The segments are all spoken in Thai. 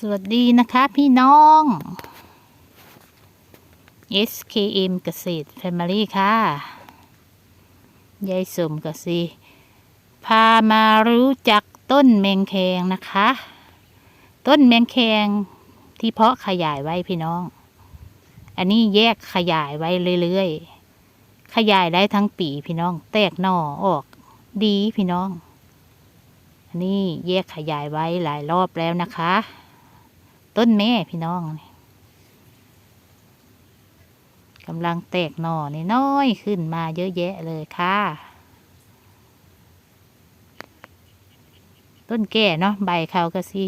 สวัสดีนะคะพี่น้อง SKM เกษตร Family ค่ะ ยายสมกสิพามารู้จักต้นแมงแคงนะคะ ต้นแมงแคงที่เพาะขยายไว้พี่น้อง อันนี้แยกขยายไว้เรื่อยๆ ขยายได้ทั้งปีพี่น้อง แตกหน่อออกดีพี่น้องอันนี้แยกขยายไว้หลายรอบแล้วนะคะ ต้นแม่พี่น้องกำลังแตกหน่อนน้อยขึ้นมาเยอะแยะเลยค่ะ ต้นแก่เนาะใบเขาก็สิ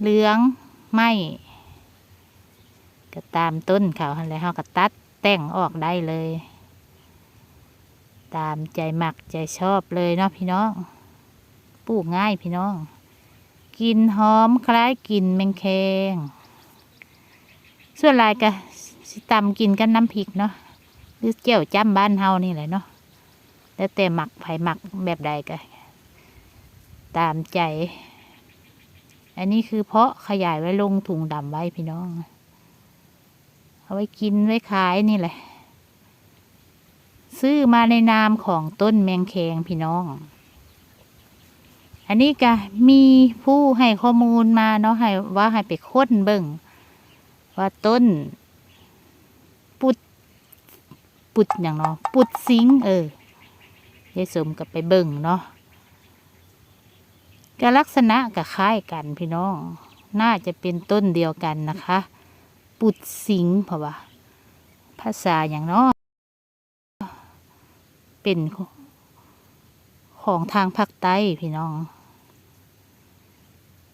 เหลืองไหมก็ตามต้นเขาหันแล้วเขาก็ตัดแต่งออกได้เลย ตามใจหมักใจชอบเลยเนาะพี่น้อง ปลูกง่ายพี่น้อง กลิ่นหอมคล้ายกลิ่นแมงแคง ส่วนลายก็สิตำกินกันน้ำพริกเนาะหรือเจียวจ้ำบ้านเฮานี่แหละเนาะแล้วแต่หมักไผ่หมักแบบใดก็ตามใจ อันนี้คือเพาะขยายไว้ลงถุงดำไว้พี่น้อง เอาไว้กินไว้ขายนี่แหละ ซื้อมาในนามของต้นแมงแคงพี่น้อง อันนี้ก็มีผู้ให้ข้อมูลมาเนาะให้ว่าให้ไปค้นเบิ่งว่าต้น ปุดปุดอย่างเนาะปุดสิงเออยายสมกับไปเบิ่งเนาะก็ลักษณะก็คล้ายกันพี่น้อง น่าจะเป็นต้นเดียวกันนะคะ ปุดสิงเพราะว่า ภาษาอย่างเนาะเป็นของทางภาคใต้พี่น้อง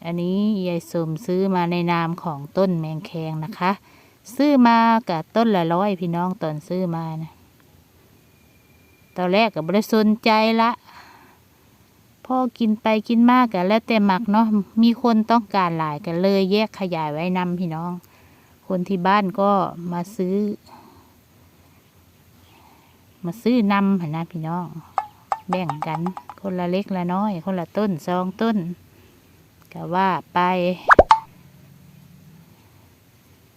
อันนี้ยายสมซื้อมาในนามของต้นแมงแคงนะคะ ซื้อมากับต้นละร้อยพี่น้องตอนซื้อมานะตอนแรกกับบริสุนใจละพ่อกินไปกินมากกันแล้วแต่หมักเนาะมีคนต้องการหลายกันเลยแยกขยายไว้นำพี่น้อง คนที่บ้านก็มาซื้อ มาซื้อนำหันนะพี่น้อง แบ่งกันคนละเล็กละน้อย คนละต้นสองต้น ก็ว่าไป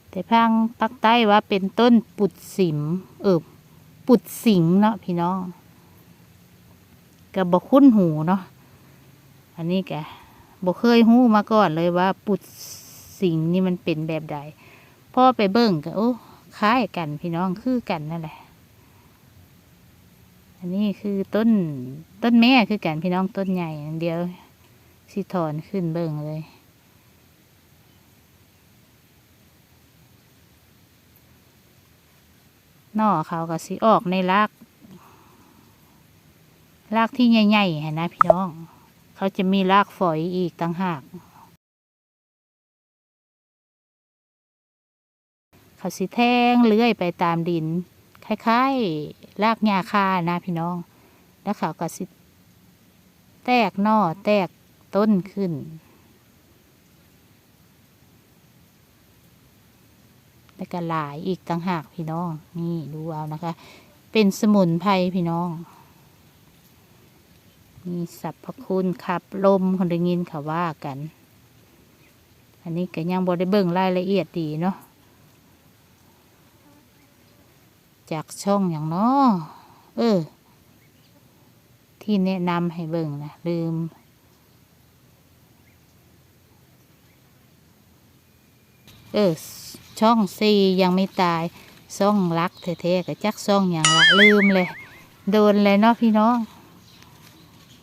แต่พังปักใต้ว่าเป็นต้นปุดสิม เออปุดสิงเนาะพี่น้องกับบคุ้นหูเนาะอันนี้แกบเคยหูมาก่อนเลยว่า ปุดสิงนี่มันเป็นแบบใดพ่อไปเบิ่งก็โอ้คล้ายกันพี่น้องคือกันนั่นแหละ อันนี้คือต้นต้นแม่คือกันพี่น้องต้นใหญ่เดียว สิถอนขึ้นเบิ่งเลย นอเขาก็สิออกในรากรากที่ใหญ่ๆเห็นนะพี่น้อง เขาจะมีรากฝอยอีกต่างหากเขาสิแทงเลื้อยไปตามดิน คล้ายๆรากหญ้าคานะพี่น้อง แล้วเขาก็สิแตกนอแตก ต้นขึ้น แล้วก็หลายอีกต่างหากพี่น้อง นี่ดูเอานะคะ เป็นสมุนไพรพี่น้อง มีสรรพคุณขับลมคนได้ยินเขาว่ากัน อันนี้ก็ยังบอได้เบิ่งรายละเอียดดีเนาะ จากช่องอย่างเนาะเออที่แนะนำให้เบิ่งนะลืม เออ ช่องซียังไม่ตาย ซ่องรักแท้ๆกับจักซ่องอย่างละลืมเลย โดนเลยเนาะพี่น้อง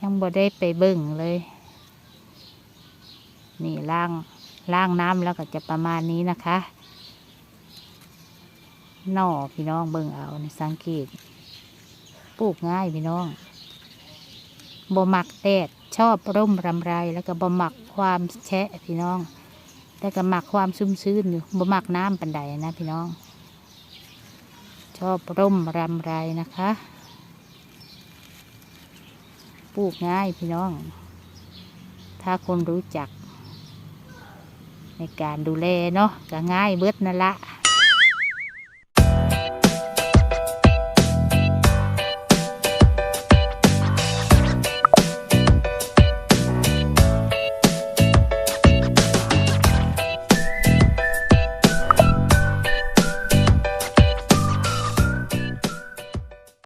ยังบ่ได้ไปเบิ่งเลย นี่ล่างล่างน้ำแล้วก็จะประมาณนี้นะคะนอพี่น้องเบิ่งเอาในสังเกตปลูกง่ายพี่น้องบ่มักแดดชอบร่มรำไรแล้วก็บ่มักความแฉะพี่น้อง แต่ก็หมักความชุ่มชื้นอยู่บ่หมักน้ำปันใดนะพี่น้อง ชอบร่มรำไรนะคะ ปลูกง่ายพี่น้อง ถ้าคนรู้จัก ในการดูแลเนาะก็ง่ายเบิดนั่นละ